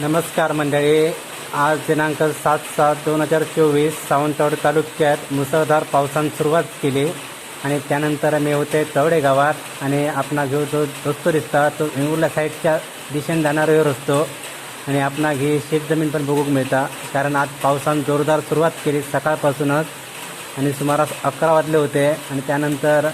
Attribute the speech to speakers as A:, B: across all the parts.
A: नमस्कार मंडळी. आज दिनांक सात सात दोन हजार चोवीस सावंतवाड तालुक्यात मुसळधार पावसानं सुरुवात केली आणि त्यानंतर मी होते तवडे गावात आणि आपणा घेऊ जो रस्तो दिसता तो वेंगुर्ला साईडच्या दिशेने जाणारा रस्तो आणि आपणा ही शेतजमीन पण बघूक मिळता. कारण आज पावसानं जोरदार सुरुवात केली सकाळपासूनच आणि सुमारास अकरा वाजले होते आणि त्यानंतर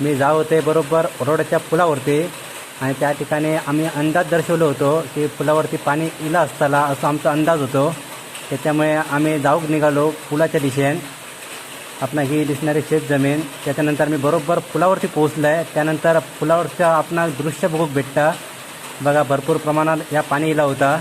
A: मी जाव होते बरोबर रोडच्या पुलावरती. आणि त्या ठिकाणी आम्ही अंदाज दर्शवलो होतो की पुलावरती पाणी इला असताना असं आमचा अंदाज होतो. त्याच्यामुळे आम्ही जाऊक निघालो पुलाच्या दिशेने. आपणा ही दिसणारी शेत जमीन. त्याच्यानंतर मी बरोबर पुलावरती पोहोचलो आहे त्यानंतर पुलावरचं आपणा दृश्य बघूक भेटतं. बघा भरपूर प्रमाणात या पाणी इला होता.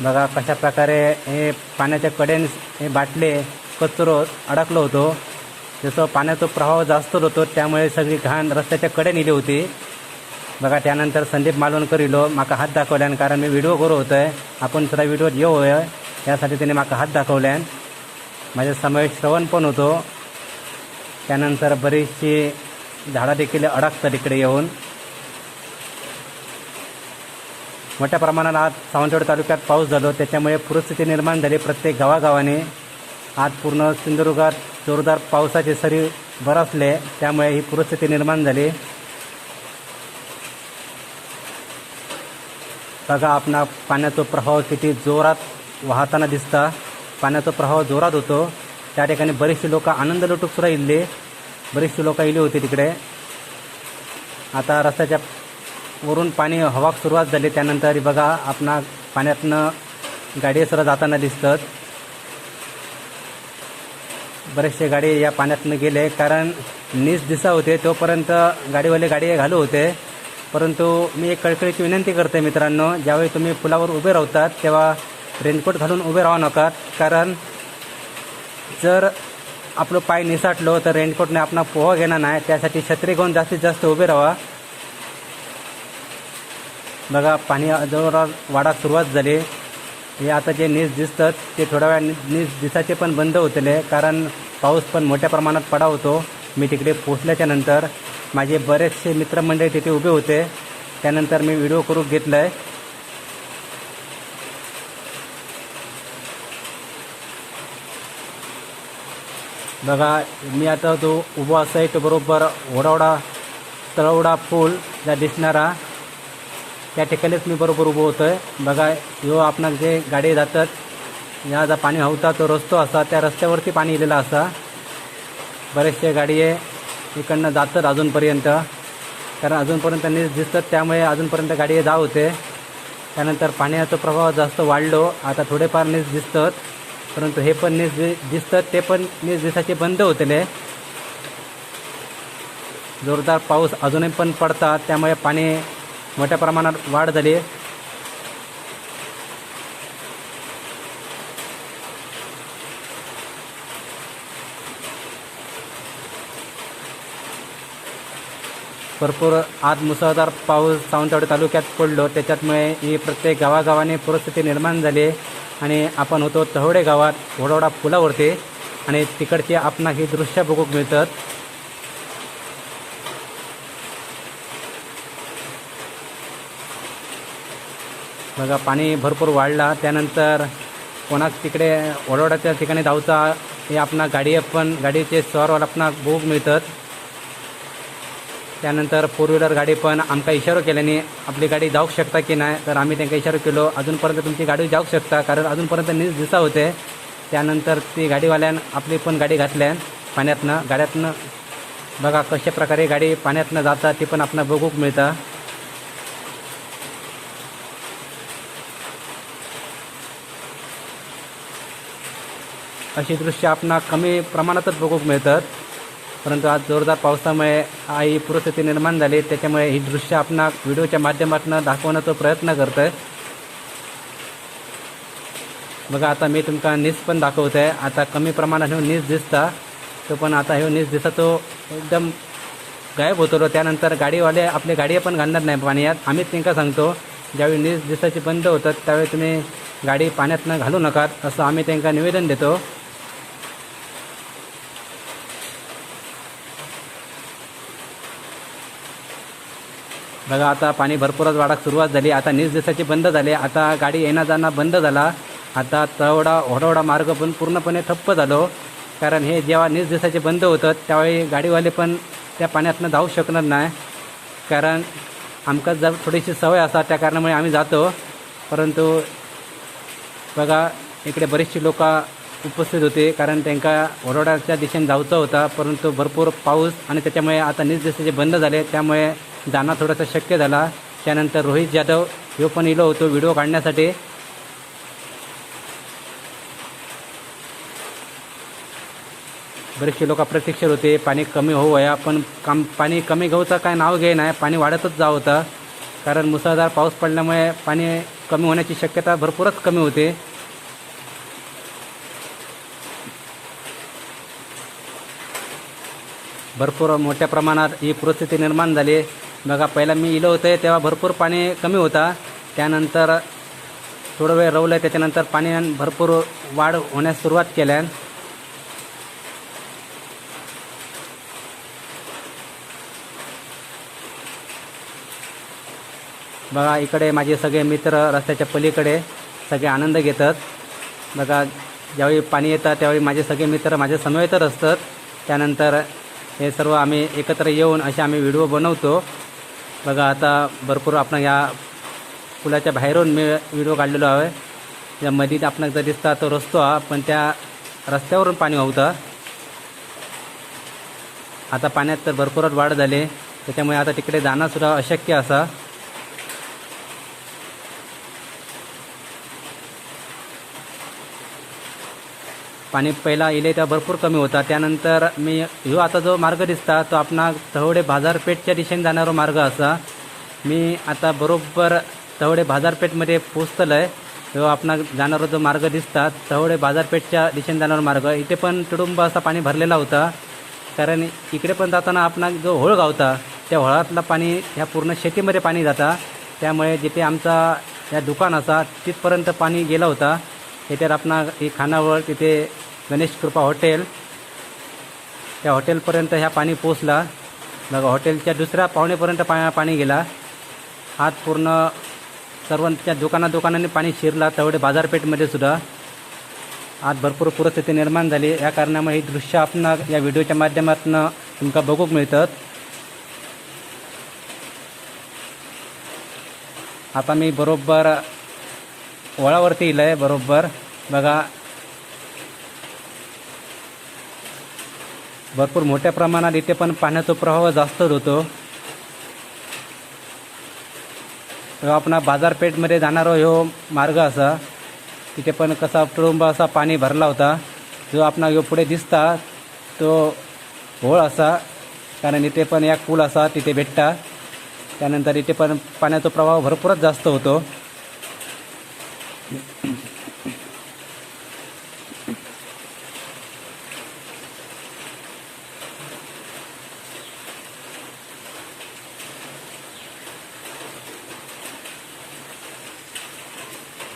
A: बघा कशा प्रकारे हे पाण्याच्या कडेन हे बाटले कचरो अडकलो होतो. जसं पाण्याचा प्रवाह जास्त होतो त्यामुळे सगळी घाण रस्त्याच्या कडेने इली होती. बघा त्यानंतर संदीप मालवणकर इलो माका हात दाखवल्यान कारण मी व्हिडिओ करू होतोय. आपण सुद्धा व्हिडिओत येऊ होय त्यासाठी त्याने माका हात दाखवल्यान. माझ्या समावेश श्रवण पण होतो. त्यानंतर बरीचशी झाडं देखील अडकतात इकडे येऊन. मोठ्या प्रमाणात आज सावंतवाडी तालुक्यात पाऊस झालो. त्याच्यामुळे पूरस्थिती निर्माण झाली प्रत्येक गावागावाने. आज पूर्ण सिंधुदुर्गात जोरदार पावसाचे सरी बरसले. त्यामुळे ही पूरस्थिती निर्माण झाली. बघा आपणा पाण्याचा प्रभाव किती जोरात वाहताना दिसता. पाण्याचा प्रभाव जोरात होतो. त्या ठिकाणी बरेचसे लोक आनंद लुटूक सुद्धा इल्ले. बरेचसे लोक इले होते तिकडे. आता रस्त्याच्या वरून पाणी हवाक सुरुवात झाली. त्यानंतर बघा आपणा पाण्यातनं गाडी सुद्धा जाताना दिसतात. बरेचसे गाडी या पाण्यातनं गेले. कारण नीस दिसा होते. तोपर्यंत गाडीवाले गाडी घालू होते. परंतु मी एक कळकळीची विनंती करते मित्रांनो ज्यावेळी तुम्ही पुलावर उभे राहतात तेव्हा रेनकोट घालून उभे राहू नका कारण जर आपलं पाय निसाटलो तर रेनकोटने आपला पोहा घेणार नाही. त्यासाठी छत्री घेऊन जास्तीत जास्त उभे राहा. बघा पाणी जवळ वाढा सुरुवात झाली. हे आता जे नीस दिसतात ते थोड्या वेळा नीस दिसाचे पण बंद होतले कारण पाऊस पण मोठ्या प्रमाणात पडा होतो. मी तिकडे पोचल्याच्या नंतर माझे बरेचसे मित्रमंडळी तिथे उभे होते. त्यानंतर मी व्हिडिओ करून घेतला आहे बघा मी आता तो उभा असाय तो बरोबर ओढावडा तळवडा पूल ज्या दिसणारा त्या ठिकाणीच मी बरोबर उभं होतो आहे बघा ह्यो आपणाक जे गाडी जातात या जा पाणी हवता तो रस्तो असा त्या रस्त्यावरती पाणी इलेला असा. बरेचसे गाडी आहे. इकडनं जातात अजूनपर्यंत. कारण अजूनपर्यंत नीस दिसतात त्यामुळे अजूनपर्यंत गाडी जाव होते. त्यानंतर पाण्याचा प्रभाव जास्त वाढलो. आता थोडेफार नीस दिसतात. परंतु हे पण नीस दि दिसतात ते पण नीस दिसायचे बंद होतले. जोरदार पाऊस अजूनही पण पडतात. त्यामुळे पाणी मोठ्या प्रमाणात वाढ झाली. भरपूर आज मुसळधार पाऊस सावंतवाडी तालुक्यात पडलो. त्याच्यामुळे ही प्रत्येक गावागावाने परिस्थिती निर्माण झाली आणि आपण होतो तहवडे गावात घोडवडा पुलावरती आणि तिकडचे आपणा ही दृश्य बघूक मिळतात. बघा पाणी भरपूर वाढला. त्यानंतर कोणाक तिकडे ओढवड्याच्या ठिकाणी धावता हे आपणा गाडी पण गाडीचे स्वारवाला आपणा बघूक मिळतात. त्यानंतर फोर व्हीलर गाडी पण आमका इशारो केल्याने आपली गाडी जाऊ शकता की नाही तर आम्ही त्यांना इशारो केलो. अजूनपर्यंत तुमची गाडी जाऊ शकता कारण अजूनपर्यंत नीज दिसा होते. त्यानंतर ती गाडीवाल्यान आपली पण गाडी घातल्यान पाण्यातनं गाड्यातनं बघा कशा प्रकारे गाडी पाण्यातनं जाता ती पण आपणा बघूक मिळतं. अशी दृश्य आपणा कमी प्रमाणातच बघूक मिळतात. परंतु आज जोरदार पावसामुळे ही परिस्थिती निर्माण झाली. त्याच्यामुळे ही दृश्य आपणा व्हिडिओच्या माध्यमातून दाखवण्याचा प्रयत्न करतो आहे बघा आता मी तुमका नीस पण दाखवतो आहे आता कमी प्रमाणात ह्यो नीस दिसता. तो पण आता ह्यो नीस दिसता तो एकदम गायब होतो त्यानंतर गाडीवाले आपली गाडी पण घालणार नाही पाण्यात. आम्हीच त्यांना सांगतो ज्यावेळी नीस दिसाची बंद होतात त्यावेळी तुम्ही गाडी पाण्यातनं घालू नका असं आम्ही त्यांना निवेदन देतो. बघा आता पाणी भरपूरच वाढाक सुरुवात झाली. आता नीस दिवसाची बंद झाले. आता गाडी येणं जाणं बंद झाला. आता तवडा होडवडा मार्ग पण पूर्णपणे ठप्प झालो. कारण हे जेव्हा नीस दिवसाचे बंद होतं त्यावेळी गाडीवाले पण त्या पाण्यातनं जाऊ शकणार नाही. कारण आमकां जर थोडीशी सवय असा त्या कारणामुळे आम्ही जातो. परंतु बघा इकडे बरीचशी लोक उपस्थित होते. कारण त्यांका ओरोडाच्या दिशेने जायचं होता. परंतु भरपूर पाऊस आणि त्याच्यामुळे आता नीस दिवसाचे बंद झाले. त्यामुळे जाणं थोडंसं शक्य झाला. त्यानंतर रोहित जाधव ह्यो पण इलो होतो व्हिडिओ काढण्यासाठी. बरेचसे लोक प्रत्यक्ष होते पाणी कमी होऊ वया पण काम पाणी कमी घेऊचं काय नाव घे नाही पाणी वाढतच जा होतं. कारण मुसळधार पाऊस पडल्यामुळे पाणी कमी होण्याची शक्यता भरपूरच कमी होते. भरपूर मोठ्या प्रमाणात ही परिस्थिती निर्माण झाली. बघा पहिला मी इलो होते तेव्हा भरपूर पाणी कमी होता. त्यानंतर थोडं वेळ रवलं त्याच्यानंतर पाणी भरपूर वाढ होण्यास सुरुवात केल्या. बघा इकडे माझे सगळे मित्र रस्त्याच्या पलीकडे सगळे आनंद घेतात. बघा ज्यावेळी पाणी येतं त्यावेळी माझे सगळे मित्र माझ्या समवेतच असतात. त्यानंतर हे सर्व आम्ही एकत्र येऊन असे आम्ही व्हिडिओ बनवतो. बघा आता भरपूर आपण या पुलाच्या बाहेरून मी व्हिडिओ काढलेलो आहे. या मधीत आपण जर दिसता तो रस्तो हा पण त्या रस्त्यावरून पाणी होतं आता पाण्यात तर भरपूरच वाढ झाली. त्याच्यामुळे आता तिकडे जाणंसुद्धा अशक्य असं. पाणी पहिला इले तर भरपूर कमी होता. त्यानंतर मी ह्यो आता जो मार्ग दिसता तो आपणा तवडे बाजारपेठच्या दिशेने जाणारा मार्ग असा. मी आता बरोबर तवडे बाजारपेठमध्ये पोचतलो आहे ह्यो आपणा जाणारा जो मार्ग दिसता तवडे बाजारपेठच्या दिशेने जाणारा मार्ग. इथे पण तुडुंब असा पाणी भरलेला होता. कारण इकडे पण जाताना आपणा जो होळ गावता त्या होळातला पाणी ह्या पूर्ण शेतीमध्ये पाणी जाता. त्यामुळे जिथे आमचा या दुकान असा तिथपर्यंत पाणी गेला होता. त्याच्यात आपणा ही खानावळ तिथे गणेश कृपा हॉटेल. त्या हॉटेलपर्यंत ह्या पाणी पोचला बघा हॉटेलच्या दुसऱ्या पाहुणेपर्यंत पा पाणी गेला. हात पूर्ण सर्वांच्या दुकाना दुकानांनी पाणी शिरला तेवढे बाजारपेठमध्ये सुद्धा. आज भरपूर परिस्थिती निर्माण झाली. या कारणामुळे ही दृश्य आपण या व्हिडिओच्या माध्यमातून तुमका बघूक मिळतात. आता मी बरोबर वळावरती येईल आहे बरोबर. बघा भरपूर मोठ्या प्रमाणात इथे पण पाण्याचा प्रवाह जास्त होतो. आपण बाजारपेठमध्ये जाणारा ह्यो मार्ग असा. तिथे पण कसा तुडुंब असा पाणी भरला होता. जो आपण यो पुढे दिसता तो होळ असा. कारण इथे पण एक पूल असा तिथे भेटता. त्यानंतर इथे पण पाण्याचा प्रभाव भरपूरच जास्त होतो.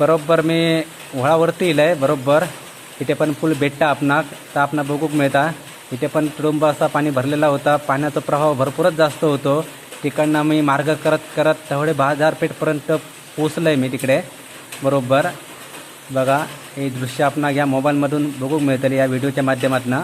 A: बरोबर मी वळावरती येईल आहे बरोबर. इथे पण पूल भेटता आपणाक तर आपणा बघूक मिळता. इथे पण तुडुंब असा पाणी भरलेला होता. पाण्याचा प्रभाव भरपूरच जास्त होतो. तिकडनं मी मार्ग करत करत तेवढे बाजारपेठपर्यंत पोचलं आहे मी तिकडे. बरोबर. बघा हे दृश्य आपणा या मोबाईलमधून बघूक मिळतं या व्हिडिओच्या माध्यमातून.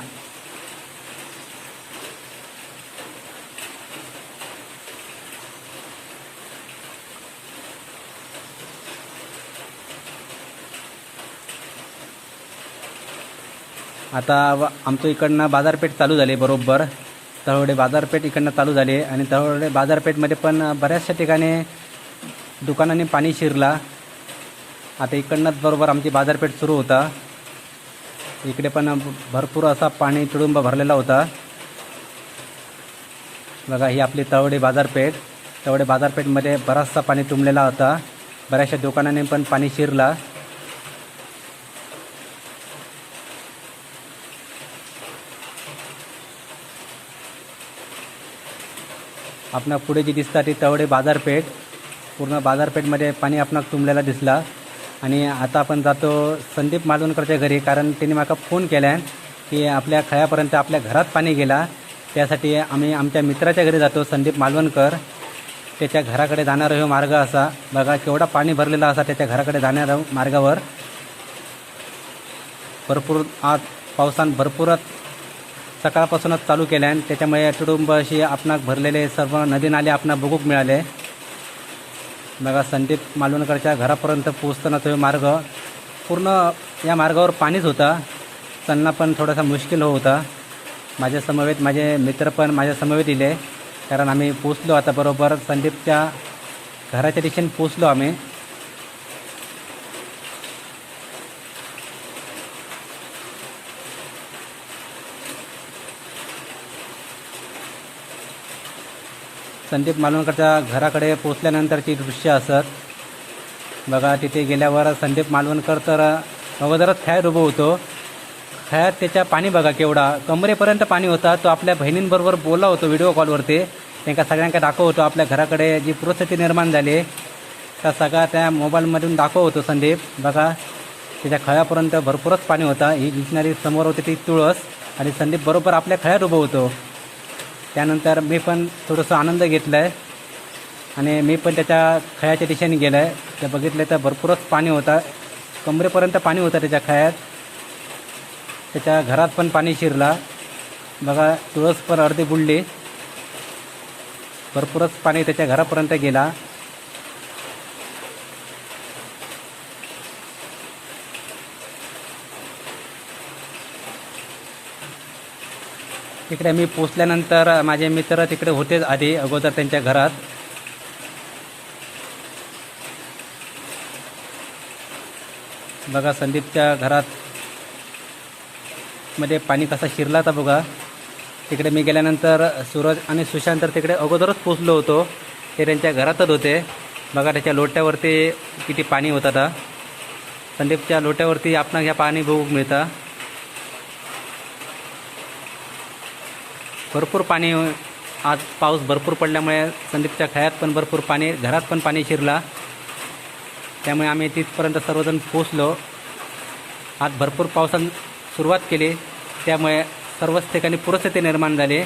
A: आता आमचं इकडनं बाजारपेठ चालू झाली बरोबर. तळवडे बाजारपेठ इकडनं चालू झाली आणि तळवडे बाजारपेठमध्ये पण बऱ्याचशा ठिकाणी दुकानाने पाणी शिरला. आता इकडनंच बरोबर आमची बाजारपेठ सुरू होता. इकडे पण भरपूर असा पाणी तुडुंब भरलेला होता. बघा ही आपली तळवडे बाजारपेठ. तळवडे बाजारपेठमध्ये बराचसा पाणी तुंबलेला होता. बऱ्याचशा दुकानाने पण पाणी शिरला. आपणा पुढे जी दिसता ती तवडे बाजारपेठ. पूर्ण बाजारपेठमध्ये पाणी आपणाक तुंबलेला दिसला. आणि आता आपण जातो संदीप मालवणकरच्या घरी कारण त्यांनी माका फोन केल्यान की आपल्या खळ्यापर्यंत आपल्या घरात पाणी गेला. त्यासाठी आम्ही आमच्या मित्राच्या घरी जातो संदीप मालवणकर. त्याच्या घराकडे जाणारा हा मार्ग असा. बघा केवढा पाणी भरलेला असा त्याच्या घराकडे जाणाऱ्या मार्गावर. भरपूर आज पावसान भरपूरच सकाळपासूनच चालू केल्यान त्याच्यामुळे तुडुंब अशी आपणाक भरलेले सर्व नदी नाले आपणा बघूक मिळाले. बघा संदीप मालवणकरच्या घरापर्यंत पोहोचताना तो मार्ग पूर्ण या मार्गावर पाणीच होता. त्यांना पण थोडासा मुश्किल होता माझ्या समवेत माझे मित्र पण माझ्या समवेत कारण आम्ही पोचलो आता बरोबर. संदीपच्या घराच्या दिशेने पोचलो आम्ही. संदीप मालवणकरच्या घराकडे पोचल्यानंतरची दृश्य असत. बघा तिथे गेल्यावर संदीप मालवणकर तर अगोदरच खॅर उभं होतो. खॅर त्याच्या पाणी बघा केवढा. कमरेपर्यंत पाणी होता तो आपल्या बहिणींबरोबर बोलला होतो व्हिडिओ कॉलवरती. त्यांना सगळ्यांका दाखवतो आपल्या घराकडे जी पुरस्थिती निर्माण झाली त्या सगळा त्या मोबाईलमधून दाखवतो संदीप. बघा त्याच्या खळ्यापर्यंत भरपूरच पाणी होता. ही दिसणारी समोर होती ती तुळस आणि संदीप बरोबर आपल्या खळ्यात उभं होतो. त्यानंतर मी पण थोडंसं आनंद घेतला आहे आणि मी पण त्याच्या खळ्याच्या दिशेने गेलो आहे ते बघितलं तर भरपूरच पाणी होता. कमरेपर्यंत पाणी होतं त्याच्या खळ्यात त्याच्या घरात पण पाणी शिरला. बघा तुळस पण अर्धी बुडली. भरपूरच पाणी त्याच्या घरापर्यंत गेला. तिकडे मी पोचल्यानंतर माझे मित्र तिकडे होतेच आधी अगोदर त्यांच्या घरात. बघा संदीपच्या घरात मध्ये पाणी कसा शिरला होता बघा. तिकडे मी गेल्यानंतर सूरज आणि सुशांत तर तिकडे अगोदरच पोचलो होतो. ते त्यांच्या घरातच होते. बघा त्याच्या लोट्यावरती किती पाणी होतं आता. संदीपच्या लोट्यावरती आपण ह्या पाणी बघू मिळतं. भरपूर पाणी आज पाऊस भरपूर पडल्यामुळे संदीपच्या खळ्यात पण भरपूर पाणी घरात पण पाणी शिरला. त्यामुळे आम्ही तिथपर्यंत सर्वजण पोचलो आज भरपूर पावसानं सुरुवात केली. त्यामुळे सर्वच ठिकाणी पुरस्थिती निर्माण झाली.